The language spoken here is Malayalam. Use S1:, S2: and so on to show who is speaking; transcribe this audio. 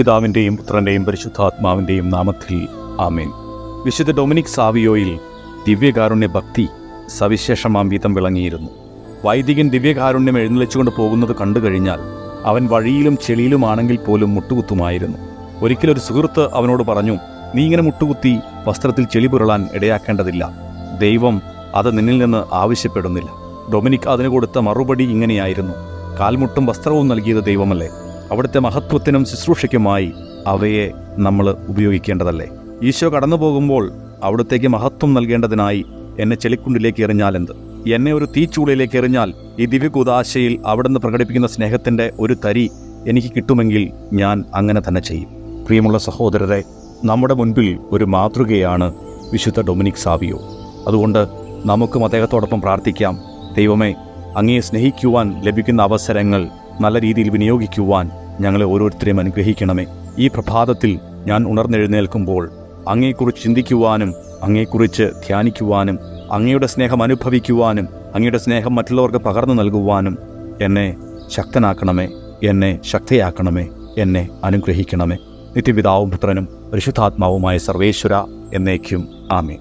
S1: പിതാവിന്റെയും പുത്രന്റെയും പരിശുദ്ധാത്മാവിന്റെയും നാമത്തിൽ ആമേൻ. വിശുദ്ധ ഡൊമിനിക് സാവിയോയിൽ ദിവ്യകാരുണ്യ ഭക്തി സവിശേഷമാം വീതം വിളങ്ങിയിരുന്നു. വൈദികൻ ദിവ്യകാരുണ്യം എഴുന്നള്ളിച്ചുകൊണ്ട് പോകുന്നത് കണ്ടു കഴിഞ്ഞാൽ അവൻ വഴിയിലും ചെളിയിലുമാണെങ്കിൽ പോലും മുട്ടുകുത്തുമായിരുന്നു. ഒരിക്കലൊരു സുഹൃത്ത് അവനോട് പറഞ്ഞു നീ ഇങ്ങനെ മുട്ടുകുത്തി വസ്ത്രത്തിൽ ചെളി പുരളാൻ ഇടയാക്കേണ്ടതില്ല. ദൈവം അത് നിന്നിൽ നിന്ന് ആവശ്യപ്പെടുന്നില്ല. ഡൊമിനിക് അതിന് കൊടുത്ത മറുപടി ഇങ്ങനെയായിരുന്നു കാൽമുട്ടും വസ്ത്രവും നൽകിയത് ദൈവമല്ലേ? അവിടുത്തെ മഹത്വത്തിനും ശുശ്രൂഷയ്ക്കുമായി അവയെ നമ്മൾ ഉപയോഗിക്കേണ്ടതല്ലേ? ഈശോ കടന്നു പോകുമ്പോൾ അവിടത്തേക്ക് മഹത്വം നൽകേണ്ടതിനായി എന്നെ ചെളിക്കുണ്ടിലേക്ക് എറിഞ്ഞാൽ എന്ത്? എന്നെ ഒരു തീച്ചൂളയിലേക്ക് എറിഞ്ഞാൽ ഈ ദിവ്യകുദാശയിൽ അവിടുന്ന് പ്രകടിപ്പിക്കുന്ന സ്നേഹത്തിന്റെ ഒരു തരി എനിക്ക് കിട്ടുമെങ്കിൽ ഞാൻ അങ്ങനെ തന്നെ ചെയ്യും. പ്രിയമുള്ള സഹോദരരെ നമ്മുടെ മുൻപിൽ ഒരു മാതൃകയാണ് വിശുദ്ധ ഡൊമിനിക് സാവിയോ. അതുകൊണ്ട് നമുക്കും അദ്ദേഹത്തോടൊപ്പം പ്രാർത്ഥിക്കാം. ദൈവമേ അങ്ങയെ സ്നേഹിക്കുവാൻ ലഭിക്കുന്ന അവസരങ്ങൾ നല്ല രീതിയിൽ വിനിയോഗിക്കുവാൻ ഞങ്ങളെ ഓരോരുത്തരെയും അനുഗ്രഹിക്കണമേ. ഈ പ്രഭാതത്തിൽ ഞാൻ ഉണർന്നെഴുന്നേൽക്കുമ്പോൾ അങ്ങയെക്കുറിച്ച് ചിന്തിക്കുവാനും അങ്ങയെക്കുറിച്ച് ധ്യാനിക്കുവാനും അങ്ങയുടെ സ്നേഹം അനുഭവിക്കുവാനും അങ്ങയുടെ സ്നേഹം മറ്റുള്ളവർക്ക് പകർന്നു നൽകുവാനും എന്നെ ശക്തനാക്കണമേ എന്നെ ശക്തയാക്കണമേ എന്നെ അനുഗ്രഹിക്കണമേ. നിത്യപിതാവും പുത്രനും പരിശുദ്ധാത്മാവുമായ സർവേശ്വര എന്നേക്കും. ആമേ